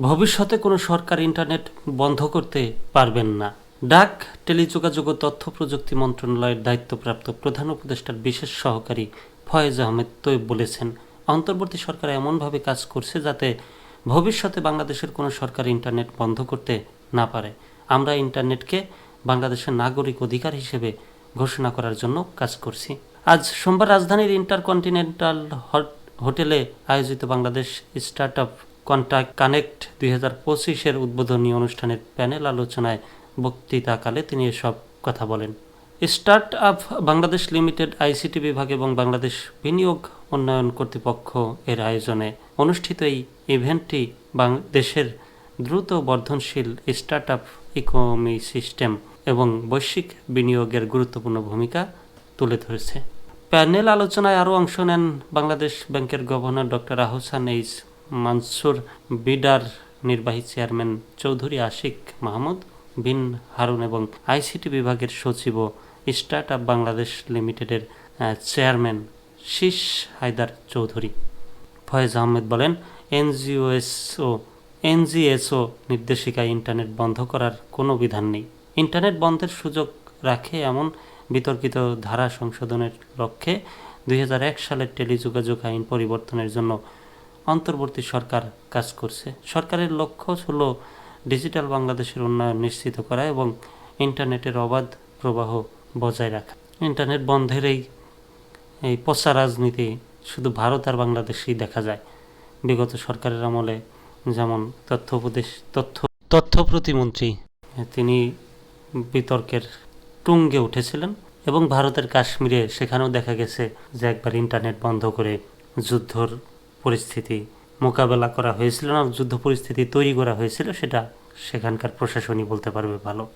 ভবিষ্যতে কোনো সরকার ইন্টারনেট বন্ধ করতে পারবেন না। ডাক, টেলিযোগাযোগ ও তথ্য প্রযুক্তি মন্ত্রণালয়ের দায়িত্বপ্রাপ্ত প্রধান উপদেষ্টার বিশেষ সহকারী ফয়েজ আহমেদ তৈব বলেছেন, অন্তর্বর্তী সরকার এমনভাবে কাজ করছে যাতে ভবিষ্যতে বাংলাদেশের কোনো সরকার ইন্টারনেট বন্ধ করতে না পারে। আমরা ইন্টারনেটকে বাংলাদেশের নাগরিক অধিকার হিসেবে ঘোষণা করার জন্য কাজ করছি। আজ সোমবার রাজধানীর ইন্টারকন্টিনেন্টাল হট- হোটেলে আয়োজিত Bangladesh start up contact connect দুই হাজার পঁচিশের উদ্বোধনী অনুষ্ঠানের প্যানেল আলোচনায় বক্তৃতাকালে তিনি এসব কথা বলেন। Start up Bangladesh limited, ICT বিভাগ এবং বাংলাদেশ বিনিয়োগ উন্নয়ন কর্তৃপক্ষ এর আয়োজনে অনুষ্ঠিত এই ইভেন্টটি দেশের দ্রুত বর্ধনশীল স্টার্ট আপ ইকোনমি সিস্টেম এবং বৈশ্বিক বিনিয়োগের গুরুত্বপূর্ণ ভূমিকা তুলে ধরেছে। প্যানেল আলোচনায় আরও অংশ নেন বাংলাদেশ ব্যাংকের governor doctor Ahsan H Mansur বিডার নির্বাহী চেয়ারম্যান চৌধুরী আশিক মাহমুদ বিন হারুন এবং আইসিটি বিভাগের সচিব স্টার্ট আপ বাংলাদেশ লিমিটেডের চেয়ারম্যান শীষ হায়দার চৌধুরী। ফয়েজ আহমেদ বলেন, এনজিওএসও, এনজিএসও নির্দেশিকা ইন্টারনেট বন্ধ করার কোনো বিধান নেই। ইন্টারনেট বন্ধের সুযোগ রাখে এমন বিতর্কিত ধারা সংশোধনের লক্ষ্যে দুই হাজার এক সালের টেলিযোগাযোগ আইন পরিবর্তনের জন্য অন্তর্বর্তী সরকার কাজ করছে। সরকারের লক্ষ্য হলো ডিজিটাল বাংলাদেশের উন্নয়ন নিশ্চিত করা এবং ইন্টারনেটের অবাধ প্রবাহ বজায় রাখা। ইন্টারনেট বন্ধের এই এই পচা রাজনীতি শুধু ভারত আর বাংলাদেশেই দেখা যায়। বিগত সরকারের আমলে যেমন তথ্য উপদেশ, তথ্য তথ্য প্রতিমন্ত্রী, তিনি বিতর্কের টুঙ্গে উঠেছিলেন এবং ভারতের কাশ্মীরে সেখানেও দেখা গেছে যে একবার ইন্টারনেট বন্ধ করে যুদ্ধর পরিস্থিতি মোকাবেলা করা হয়েছিল না, যুদ্ধ পরিস্থিতি তৈরি করা হয়েছিল, সেটা সেখানকার প্রশাসনই বলতে পারবে ভালো।